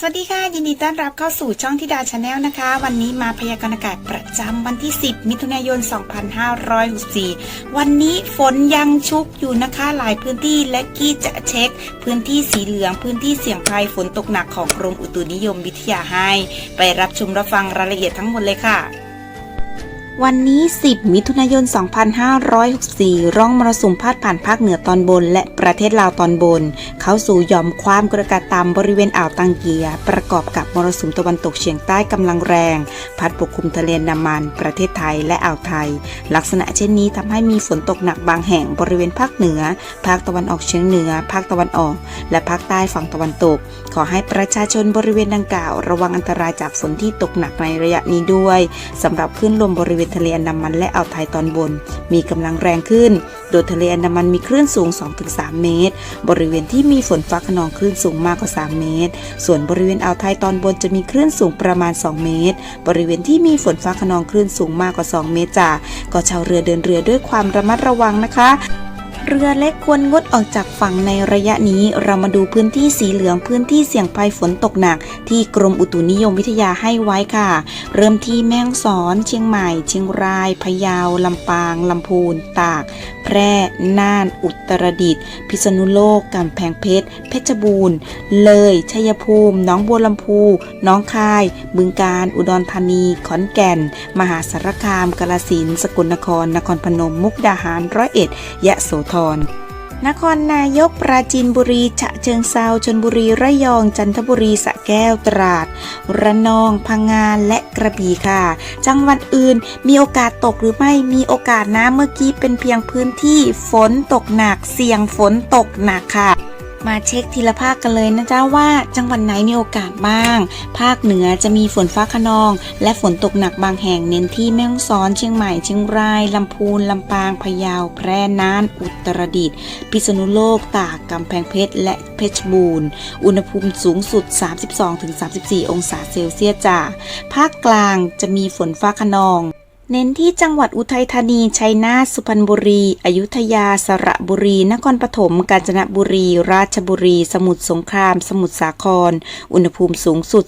สวัสดีค่ะ ยินดีต้อนรับเข้าสู่ช่องทิดาชาแนลนะคะ วันนี้มาพยากรณ์อากาศประจำวันที่ 10 มิถุนายน 2564 วันนี้ฝนยังชุกอยู่นะคะ หลายพื้นที่และกี้จะเช็ค พื้นที่สีเหลือง พื้นที่เสี่ยงภัยฝนตกหนักของกรมอุตุนิยมวิทยาให้ ไปรับชมรับฟังรายละเอียดทั้งหมดเลยค่ะ วันนี้ 10 มิถุนายน 2564 ร่องมรสุมพาดผ่านภาคเหนือตอนบน และประเทศลาวตอนบน เข้าสู่ย่อมความกดอากาศต่ำบริเวณอ่าวตังเกีย ประกอบกับมรสุมตะวันตกเฉียงใต้กำลังแรง พัดปกคลุมทะเลนามัน ประเทศไทยและอ่าวไทย ลักษณะเช่นนี้ทำให้มีฝนตกหนักบางแห่งบริเวณภาคเหนือ ภาคตะวันออกเฉียงเหนือ ภาคตะวันออก และภาคใต้ฝั่งตะวันตก ขอให้ประชาชนบริเวณดังกล่าว ระวังอันตรายจากฝนที่ตกหนักในระยะนี้ด้วยสำหรับคลื่นลมบริเวณทะเลอันดามันและอ่าวไทยตอนบน มีกำลังแรงขึ้น โดยทะเลอันดามันมีคลื่นสูง 2-3 เมตร บริเวณที่มีฝนฟ้าขนองคลื่นสูงมากกว่า 3 เมตร ส่วนบริเวณอ่าวไทยตอนบนจะมีคลื่นสูงประมาณ 2 เมตร บริเวณที่มีฝนฟ้าขนองคลื่นสูงมากกว่า 2 เมตรจ้าก็ชาวเรือเดินเรือด้วยความระมัดระวังนะคะ เรือเล็กควรงดออกจากฝั่งในระยะนี้ เรามาดูพื้นที่สีเหลืองพื้นที่เสี่ยงภัยฝนตกหนัก ที่กรมอุตุนิยมวิทยาให้ไว้ค่ะ เริ่มที่แม่ฮ่องสอน เชียงใหม่ เชียงราย พะเยา ลำปาง ลำพูน ตาก แพร่ น่าน อุตรดิตถ์ พิษณุโลก กำแพงเพชร เพชรบูรณ์ เลย ชัยภูมิ น้องบัวลำพูน้องคาย บึงกาฬอุดรธานี ขอนแก่น มหาสารคาม กาฬสินธุ์ สกลนคร นครพนม มุกดาหาร ร้อยเอ็ด ยะโสธร นครนายกปราจีนบุรี ฉะเชิงเซาชนบุรี ระยอง จันทบุรีสะแก้วตราด ระนอง พังงาและกระบี่ค่ะ จังหวัดอื่นมีโอกาสตกหรือไม่ มีโอกาสนะ เมื่อกี้เป็นเพียงพื้นที่ฝนตกหนัก เสี่ยงฝนตกหนักค่ะ มาเช็คทีละภาคกันเลยนะจ๊ะว่าจังหวัดไหนมีโอกาสบ้าง ภาคเหนือจะมีฝนฟ้าขนอง และฝนตกหนักบางแห่งเน้นที่แม่ฮ่องสอนเชียงใหม่เชียงรายลำพูนลำปางพะเยาแพร่น่านอุตรดิตถ์พิษณุโลกตากกำแพงเพชรและเพชรบูรณ์ อุณหภูมิสูงสุด 32-34 องศาเซลเซียสจ้าภาคกลางจะมีฝนฟ้าขนอง เน้นที่จังหวัดอุทัยธานี ชัยนาท สุพรรณบุรี อยุธยา สระบุรี นครปฐม กาญจนบุรี ราชบุรี สมุทรสงคราม สมุทรสาคร อุณหภูมิสูงสุด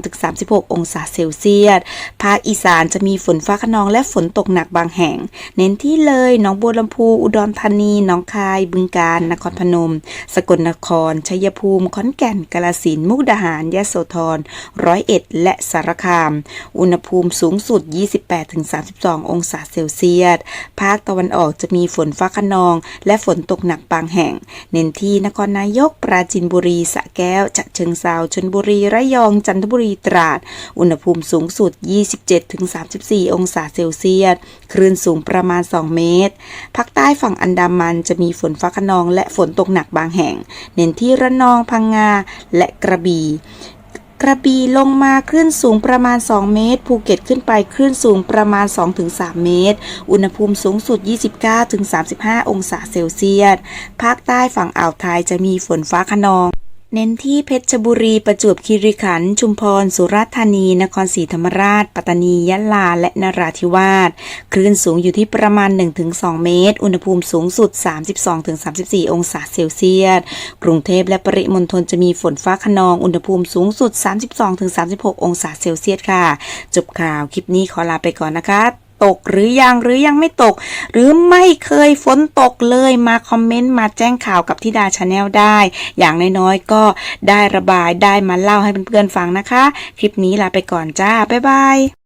33-36 องศาเซลเซียส ภาคอีสานจะมีฝนฟ้าขนองและฝนตกหนักบางแห่ง เน้นที่เลย หนองบัวลำพู อุดรธานี หนองคาย บึงกาฬ นครพนม สกลนคร ชัยภูมิ ขอนแก่น กาฬสินธุ์ มุกดาหาร ยะโสธร ร้อยเอ็ด และสารคาม อุณหภูมิสูงสุด28-32 องศาเซลเซียส ภาคตะวันออกจะมีฝนฟ้าขนอง และฝนตกหนักบางแห่ง เน้นที่นครนายก ปราจีนบุรี สระแก้ว ฉะเชิงเซาชลบุรี ระยอง จันทบุรี ตราด อุณหภูมิสูงสุด 27-34 องศาเซลเซียส คลื่นสูงประมาณ 2 เมตร ภาคใต้ฝั่งอันดามันจะมีฝนฟ้าขนอง และฝนตกหนักบางแห่ง เน้นที่ระนอง พังงา และกระบี่ กระบี่ลงมาคลื่นสูงประมาณ 2 เมตร ภูเก็ตขึ้นไปคลื่นสูงประมาณ 2-3 เมตร อุณหภูมิสูงสุด 29-35 องศาเซลเซียส ภาคใต้ฝั่งอ่าวไทยจะมีฝนฟ้าขนอง เน้นที่เพชรบุรี ประจวบคีรีขันธ์ ชุมพร สุราษฎร์ธานี นครศรีธรรมราช ปัตตานี ยะลา และนราธิวาส คลื่นสูงอยู่ที่ประมาณ 1-2 เมตร อุณหภูมิสูงสุด 32-34 องศาเซลเซียส กรุงเทพและปริมณฑลจะมีฝนฟ้าขนอง อุณหภูมิสูงสุด 32-36 องศาเซลเซียสค่ะ จบข่าว คลิปนี้ขอลาไปก่อนนะคะ ตกหรือยังหรือยังไม่ตก หรือไม่เคยฝนตกเลยมาคอมเมนต์มาแจ้งข่าวกับทิดาชาแนลได้ อย่างน้อยๆก็ได้ระบายได้มาเล่าให้เพื่อนๆฟังนะคะ คลิปนี้ลาไปก่อนจ้า บ๊ายบาย